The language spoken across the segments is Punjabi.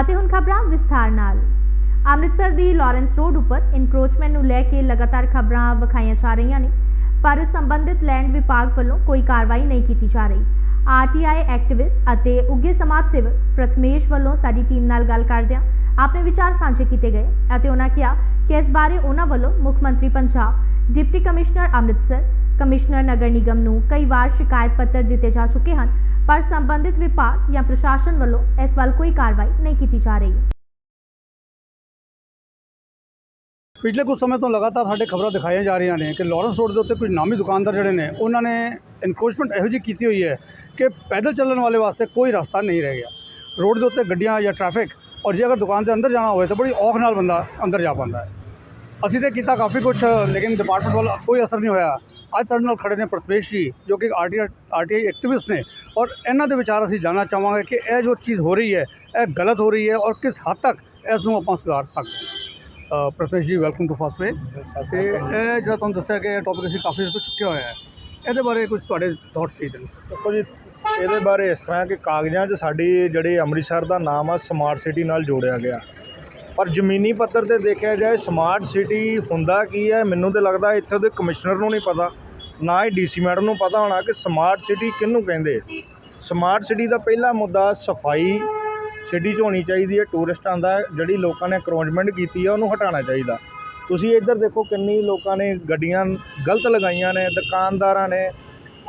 ਅਤੇ ਹੁਣ ਖਬਰਾਂ ਵਿਸਥਾਰ ਨਾਲ। ਅੰਮ੍ਰਿਤਸਰ ਦੀ ਲਾਰੈਂਸ ਰੋਡ ਉੱਪਰ ਇਨਕਰੋਚਮੈਂਟ ਨੂੰ ਲੈ ਕੇ ਲਗਾਤਾਰ ਖਬਰਾਂ ਵਿਖਾਈਆਂ ਜਾ ਰਹੀਆਂ ਨੇ, ਪਰ ਸੰਬੰਧਿਤ ਲੈਂਡ ਵਿਭਾਗ ਵੱਲੋਂ ਕੋਈ ਕਾਰਵਾਈ ਨਹੀਂ ਕੀਤੀ ਜਾ ਰਹੀ। ਆਰਟੀਆਈ ਐਕਟਿਵਿਸਟ ਅਤੇ ਉੱਘੇ ਸਮਾਜ ਸੇਵਕ ਪ੍ਰਥਮੇਸ਼ ਵੱਲੋਂ ਸਾਡੀ ਟੀਮ ਨਾਲ ਗੱਲ ਕਰਦਿਆਂ ਆਪਣੇ ਵਿਚਾਰ ਸਾਂਝੇ ਕੀਤੇ ਗਏ ਅਤੇ ਉਹਨਾਂ ਕਿਹਾ ਕਿ ਇਸ ਬਾਰੇ ਉਹਨਾਂ ਵੱਲੋਂ ਮੁੱਖ ਮੰਤਰੀ Punjab, deputy commissioner Amritsar, commissioner ਨਗਰ ਨਿਗਮ ਨੂੰ ਕਈ ਵਾਰ ਸ਼ਿਕਾਇਤ ਪੱਤਰ ਦਿੱਤੇ ਜਾ ਚੁੱਕੇ ਹਨ ਪਰ ਸੰਬੰਧਿਤ ਵਿਭਾਗ ਜਾਂ ਪ੍ਰਸ਼ਾਸਨ ਵੱਲੋਂ ਇਸ ਵੱਲ ਕੋਈ ਕਾਰਵਾਈ ਨਹੀਂ ਕੀਤੀ ਜਾ ਰਹੀ ਪਿਛਲੇ ਕੁਝ ਸਮੇਂ ਤੋਂ ਲਗਾਤਾਰ ਸਾਡੇ ਖਬਰਾਂ ਦਿਖਾਈਆਂ ਜਾ ਰਹੀਆਂ ਨੇ ਕਿ ਲਾਰੈਂਸ ਰੋਡ ਦੇ ਉੱਤੇ ਕੁਝ ਨਾਮੀ ਦੁਕਾਨਦਾਰ ਜਿਹੜੇ ਨੇ ਉਹਨਾਂ ਨੇ ਇਨਕਰੋਚਮੈਂਟ ਇਹੋ ਜਿਹੀ ਕੀਤੀ ਹੋਈ ਹੈ ਕਿ ਪੈਦਲ ਚੱਲਣ ਵਾਲੇ ਵਾਸਤੇ ਕੋਈ ਰਸਤਾ ਨਹੀਂ ਰਹਿ ਗਿਆ ਰੋਡ ਦੇ ਉੱਤੇ ਗੱਡੀਆਂ ਜਾਂ ਟ੍ਰੈਫਿਕ ਔਰ ਜੇ ਅਗਰ ਦੁਕਾਨ ਦੇ ਅੰਦਰ ਜਾਣਾ ਹੋਵੇ ਤਾਂ ਬੜੀ ਔਖ ਨਾਲ ਬੰਦਾ ਅੰਦਰ ਜਾ ਪਾਉਂਦਾ ਹੈ ਅਸੀਂ ਤੇ ਕੀਤਾ ਕਾਫੀ ਕੁਝ ਲੇਕਿਨ ਡਿਪਾਰਟਮੈਂਟ ਵੱਲ ਕੋਈ ਅਸਰ ਨਹੀਂ ਹੋਇਆ। ਅੱਜ ਸਾਡੇ ਨਾਲ ਖੜੇ ਨੇ ਪ੍ਰਤਵੇਸ਼ ਜੀ, ਜੋ ਕਿ ਆਰਟੀਆਈ ਆਰਟੀਆਈ ਐਕਟਿਵਿਸਟ ਨੇ। ਔਰ ਇਹਨਾਂ ਦੇ ਵਿਚਾਰ ਅਸੀਂ ਜਾਣਨਾ ਚਾਹਾਂਗੇ ਕਿ ਇਹ ਜੋ ਚੀਜ਼ ਹੋ ਰਹੀ ਹੈ, ਇਹ ਗਲਤ ਹੋ ਰਹੀ ਹੈ ਔਰ ਕਿਸ ਹੱਦ ਤੱਕ ਇਸ ਨੂੰ ਆਪਾਂ ਸੁਧਾਰ ਸਕਦੇ ਹਾਂ। ਪ੍ਰਤਵੇਸ਼ ਜੀ ਵੈਲਕਮ ਟੂ ਫਸਟ ਵੇ ਤੇ ਇਹ ਜਿਹੜਾ ਤੁਹਾਨੂੰ ਦੱਸਿਆ ਕਿ ਇਹ ਟੌਪਿਕ ਅਸੀਂ ਕਾਫੀ ਤੋਂ ਚੁੱਕਿਆ ਹੋਇਆ ਹੈ। ਇਹਦੇ ਬਾਰੇ ਕੁਝ ਤੁਹਾਡੇ ਥਾਟਸ ਸੀ ਦੇਖੋ ਜੀ, ਇਹਦੇ ਬਾਰੇ ਇਸ ਤਰ੍ਹਾਂ ਕਿ ਕਾਗਜ਼ਾਂ 'ਚ ਸਾਡੀ ਜਿਹੜੀ ਅੰਮ੍ਰਿਤਸਰ ਦਾ ਨਾਮ ਆ ਸਮਾਰਟ ਸਿਟੀ ਨਾਲ ਜੋੜਿਆ ਗਿਆ। ਪਰ ਜ਼ਮੀਨੀ ਪੱਧਰ ਤੇ ਦੇਖਿਆ ਜਾਏ ਸਮਾਰਟ ਸਿਟੀ ਹੁੰਦਾ ਕੀ ਹੈ? ਮੈਨੂੰ ਤੇ ਲੱਗਦਾ ਇੱਥੇ ਦੇ ਕਮਿਸ਼ਨਰ ਨੂੰ ਨਹੀਂ ਪਤਾ, ਨਾ ਹੀ ਡੀਸੀ ਮੈਡਮ ਨੂੰ ਪਤਾ ਹੋਣਾ ਕਿ ਸਮਾਰਟ ਸਿਟੀ ਕਿਹਨੂੰ ਕਹਿੰਦੇ ਸਮਾਰਟ ਸਿਟੀ ਦਾ ਪਹਿਲਾ ਮੁੱਦਾ ਸਫ਼ਾਈ ਸਿਟੀ 'ਚ ਹੋਣੀ ਚਾਹੀਦੀ ਹੈ ਟੂਰਿਸਟਾਂ ਦਾ ਜਿਹੜੀ ਲੋਕਾਂ ਨੇ ਕਰੋਚਮੈਂਟ ਕੀਤੀ ਹੈ ਉਹਨੂੰ ਹਟਾਉਣਾ ਚਾਹੀਦਾ। ਤੁਸੀਂ ਇੱਧਰ ਦੇਖੋ ਕਿੰਨੀ ਲੋਕਾਂ ਨੇ ਗੱਡੀਆਂ ਗਲਤ ਲਗਾਈਆਂ ਨੇ, ਦੁਕਾਨਦਾਰਾਂ ਨੇ,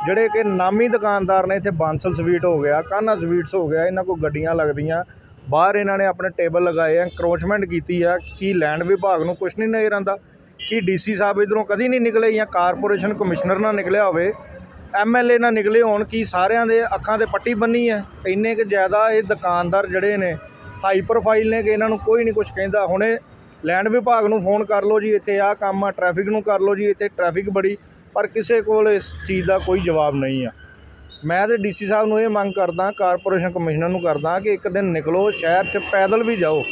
ਜਿਹੜੇ ਕਿ ਨਾਮੀ ਦੁਕਾਨਦਾਰ ਨੇ, ਇੱਥੇ ਬਾਂਸਲ ਸਵੀਟ ਹੋ ਗਿਆ ਕਾਨਾ ਸਵੀਟਸ ਹੋ ਗਿਆ, ਇਹਨਾਂ ਕੋਲ ਗੱਡੀਆਂ ਲੱਗਦੀਆਂ। ਬਾਹਰ ਇਹਨਾਂ ਨੇ ਆਪਣੇ ਟੇਬਲ ਲਗਾਏ ਆ ਕਰੋਚਮੈਂਟ ਕੀਤੀ ਆ ਕੀ ਲੈਂਡ ਵਿਭਾਗ ਨੂੰ ਕੁਝ ਨਹੀਂ ਨਜ਼ਰ ਆਉਂਦਾ, ਕੀ ਡੀਸੀ ਸਾਹਿਬ ਇਧਰੋਂ ਕਦੀ ਨਹੀਂ ਨਿਕਲੇ ਜਾਂ ਕਾਰਪੋਰੇਸ਼ਨ ਕਮਿਸ਼ਨਰ ਨਾਲ ਨਿਕਲਿਆ ਹੋਵੇ ਐਮਐਲਏ ਨਾਲ ਨਿਕਲੇ ਹੋਣ ਕੀ ਸਾਰਿਆਂ ਦੇ ਅੱਖਾਂ ਤੇ ਪੱਟੀ ਬੰਨੀ ਹੈ ਇੰਨੇ ਕਿ ਜ਼ਿਆਦਾ ਇਹ ਦੁਕਾਨਦਾਰ ਜਿਹੜੇ ਨੇ ਹਾਈ ਪ੍ਰੋਫਾਈਲ ਨੇ ਕਿ ਇਹਨਾਂ ਨੂੰ ਕੋਈ ਨਹੀਂ ਕੁਝ ਕਹਿੰਦਾ। ਹੁਣੇ ਲੈਂਡ ਵਿਭਾਗ ਨੂੰ ਫੋਨ ਕਰ ਲਓ ਜੀ, ਇੱਥੇ ਆਹ ਕੰਮ ਆ ਟ੍ਰੈਫਿਕ ਨੂੰ ਕਰ ਲਓ ਜੀ, ਇੱਥੇ ਟ੍ਰੈਫਿਕ ਬੜੀ, ਪਰ ਕਿਸੇ ਕੋਲ ਇਸ ਚੀਜ਼ ਦਾ ਕੋਈ ਜਵਾਬ ਨਹੀਂ ਆ। ਮੈਂ ਤੇ ਡੀਸੀ ਸਾਹਿਬ ਨੂੰ ਇਹ ਮੰਗ ਕਰਦਾ, ਕਾਰਪੋਰੇਸ਼ਨ ਕਮਿਸ਼ਨਰ ਨੂੰ ਕਰਦਾ ਕਿ ਇੱਕ ਦਿਨ ਨਿਕਲੋ, ਸ਼ਹਿਰ 'ਚ ਪੈਦਲ ਵੀ ਜਾਓ।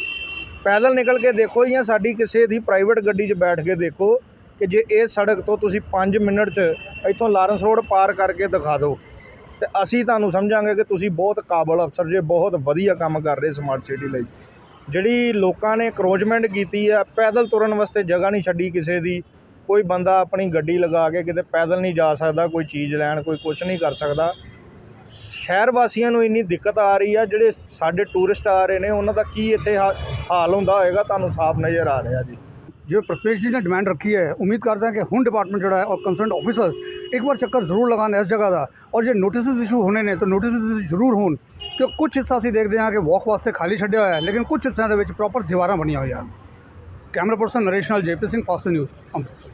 ਪੈਦਲ ਨਿਕਲ ਕੇ ਦੇਖੋ ਜਾਂ ਸਾਡੀ ਕਿਸੇ ਦੀ ਪ੍ਰਾਈਵੇਟ ਗੱਡੀ 'ਚ ਬੈਠ ਕੇ ਦੇਖੋ ਕਿ ਜੇ ਇਹ ਸੜਕ ਤੋਂ ਤੁਸੀਂ 5 ਮਿੰਟ 'ਚ ਇੱਥੋਂ ਲਾਰੈਂਸ ਰੋਡ ਪਾਰ ਕਰਕੇ ਦਿਖਾ ਦਿਓ। ਤੇ ਅਸੀਂ ਤੁਹਾਨੂੰ ਸਮਝਾਂਗੇ ਕਿ ਤੁਸੀਂ ਬਹੁਤ ਕਾਬਲ ਅਫਸਰ ਜੇ, ਬਹੁਤ ਵਧੀਆ ਕੰਮ ਕਰ ਰਹੇ ਸਮਾਰਟ ਸਿਟੀ ਲਈ। ਜਿਹੜੀ ਲੋਕਾਂ ਨੇ ਕਰੋਚਮੈਂਟ ਕੀਤੀ ਆ ਪੈਦਲ ਤੁਰਨ ਵਾਸਤੇ ਜਗ੍ਹਾ ਨਹੀਂ ਛੱਡੀ ਕਿਸੇ ਦੀ। ਕੋਈ ਬੰਦਾ ਆਪਣੀ ਗੱਡੀ ਲਗਾ ਕੇ ਕਿਤੇ ਪੈਦਲ ਨਹੀਂ ਜਾ ਸਕਦਾ, ਕੋਈ ਚੀਜ਼ ਲੈਣ, ਕੋਈ ਕੁਝ ਨਹੀਂ ਕਰ ਸਕਦਾ। ਸ਼ਹਿਰ ਵਾਸੀਆਂ ਨੂੰ ਇੰਨੀ ਦਿੱਕਤ ਆ ਰਹੀ ਆ, ਜਿਹੜੇ ਸਾਡੇ ਟੂਰਿਸਟ ਆ ਰਹੇ ਨੇ, ਉਹਨਾਂ ਦਾ ਕੀ ਇੱਥੇ ਹਾ- ਹਾਲ ਹੁੰਦਾ ਹੋਏਗਾ, ਤੁਹਾਨੂੰ ਸਾਫ਼ ਨਜ਼ਰ ਆ ਰਿਹਾ ਜੀ। ਜਿਵੇਂ ਪ੍ਰਤਵੇਸ਼ ਜੀ ਨੇ ਡਿਮਾਂਡ ਰੱਖੀ ਹੈ, ਉਮੀਦ ਕਰਦਾ ਕਿ ਹੁਣ ਡਿਪਾਰਟਮੈਂਟ ਜਿਹੜਾ ਹੈ ਔਰ ਕੰਸਰਨਡ ਆਫੀਸਰਸ ਇੱਕ ਵਾਰ ਚੱਕਰ ਜ਼ਰੂਰ ਲਗਾਉਣ ਇਸ ਜਗ੍ਹਾ ਦਾ। ਔਰ ਜੇ ਨੋਟਿਸਸ ਇਸ਼ੂ ਹੋਣੇ ਨੇ, ਤਾਂ ਨੋਟਿਸਸ ਜ਼ਰੂਰ ਹੋਣ ਕਿ ਕੁਝ ਹਿੱਸਾ ਅਸੀਂ ਦੇਖਦੇ ਹਾਂ ਕਿ ਵਾਕ ਵਾਸਤੇ ਖਾਲੀ ਛੱਡਿਆ ਹੋਇਆ ਹੈ, ਲੇਕਿਨ ਕੁਝ ਹਿੱਸਿਆਂ ਦੇ ਵਿੱਚ ਪ੍ਰੋਪਰ ਦੀਵਾਰਾਂ ਬਣੀਆਂ ਹੋਈਆਂ ਹਨ। ਕੈਮਰਾ ਪਰਸਨ ਨਰੇਸ਼ ਨਾਲ JP Singh, fast news Amritsar.